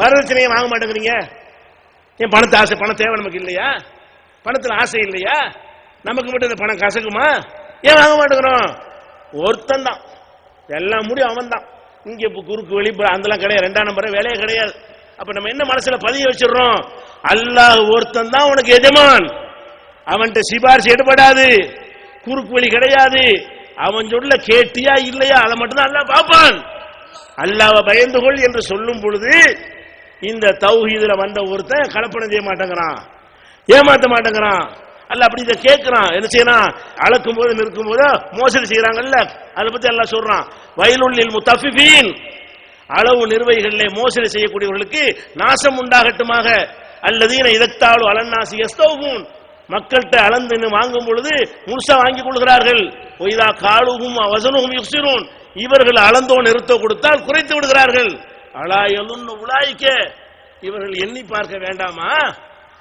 வரதட்சணையை வாங்க மாட்டேங்கிறீங்க? ஏன் பணத்தை ஆசை பணம் தேவை நமக்கு இல்லையா? பணத்தில் ஆசை இல்லையா? நமக்கு மட்டும் இந்த பணம் கசக்குமா? ஏன் வாங்க மாட்டேங்கிறோம்? ஒருத்தன் தான். எல்லாம் முடியும் அவன் தான் இங்கே இப்போ குறுக்கு வெளிப்புற அந்தலாம் கிடையாது. ரெண்டாம் நம்பர் வேலையே கிடையாது. அப்போ நம்ம என்ன மனசில் பதிய வச்சிடுறோம்? அல்லாஹ் ஒருத்தன் தான் உனக்கு எஜமான். அவன்கிட்ட சிபாரிசு எடுபடாது. குறுக்கு வழி கிடையாது. அவன் சொல்ல கேட்டியா இல்லையா? அதை மட்டும்தான் அல்லாஹ் பார்ப்பான். அல்லாவை பயந்து கொள் என்று சொல்லும் பொழுது இந்த தௌஹீதுல வந்த ஒருத்தன் கலப்பணம் செய்ய மாட்டேங்கிறான். ஏமாத்த மாட்டேங்கிறான். அல்ல அப்படி இதை கேட்கிறான். என்ன செய்யறான்? அளக்கும் போது நிற்கும் போது மோசடி செய்யறாங்கல்ல. அதை பத்தி எல்லாம் சொல்றான். வயலுள்ளில் முத்தஃபிஃபீன். அளவு நிர்வகிகளிலே மோசடி செய்யக்கூடியவர்களுக்கு நாசம் உண்டாகட்டுமாக. அல்லதீன இதத்தாலும் அலன்னாசி எஸ்தௌபூன் மக்கள்கிட்ட அளந்து வாங்கும் பொழுது முழுசா வாங்கிக் கொள்கிறார்கள். ஒய்தா காலுகும் வசனுகும் யுசிரும் இவர்கள் அளந்தோ நிறுத்தோ கொடுத்தால் குறைத்து விடுகிறார்கள். அலாயலுன்னு உலாய்க்க. இவர்கள் எண்ணி பார்க்க வேண்டாமா?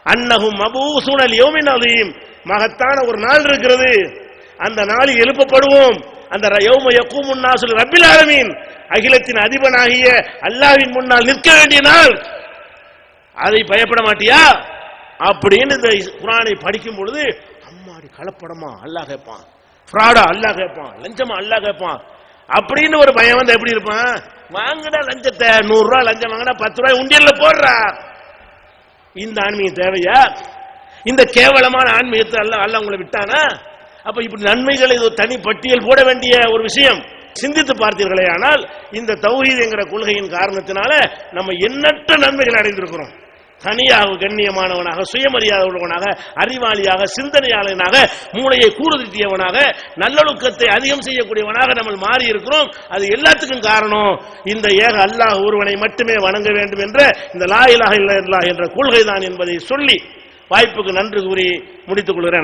அன்னகும் மபூசுனல் யோமின் அதையும் மகத்தான ஒரு நாள் இருக்கிறது. அந்த நாளில் எழுப்பப்படுவோம். அந்த யோம யக்கூம் முன்னாசுல் ரப்பில் ஆலமீன். அகிலத்தின் அதிபனாகிய அல்லாவின் முன்னால் நிற்க வேண்டிய நாள். அதை பயப்பட மாட்டியா? அப்படின்னு இந்த குரானை படிக்கும் பொழுது அம்மாடி கலப்படமா? அல்லாஹ் கேட்பான் ஃப்ராடா? அல்லாஹ் கேட்பான் லஞ்சமா? அல்லாஹ் கேட்பான் அப்படின்னு ஒரு பயம் வந்து எப்படி இருப்பான்? வாங்கினா லஞ்சத்தை நூறு ரூபாய் லஞ்சம் வாங்கினா பத்து ரூபாய் உண்டியல்ல போடுறா. இந்த ஆன்மீகம் தேவையா? இந்த கேவலமான ஆன்மீகத்தை அல்ல அல்ல உங்களை விட்டானா? அப்ப இப்படி நன்மைகளை இது ஒரு தனி பட்டியல் போட வேண்டிய ஒரு விஷயம். சிந்தித்து பார்த்தீர்களே ஆனால் இந்த தௌஹீத் என்கிற கொள்கையின் காரணத்தினால நம்ம எண்ணற்ற நன்மைகள் அடைந்திருக்கிறோம். தனியாக கண்ணியமானவனாக சுயமரியாதை உள்ளவனாக அறிவாளியாக சிந்தனையாளனாக மூளையை கூறுதிட்டியவனாக நல்லொழுக்கத்தை அதிகம் செய்யக்கூடியவனாக நம்ம மாறி இருக்கிறோம் அது எல்லாத்துக்கும் காரணம் இந்த ஏக அல்லாஹ் ஒருவனை மட்டுமே வணங்க வேண்டும் என்ற இந்த லா இலாஹ என்ற கொள்கை தான் என்பதை சொல்லி வாய்ப்புக்கு நன்றி கூறி முடித்துக் கொள்கிறேன்.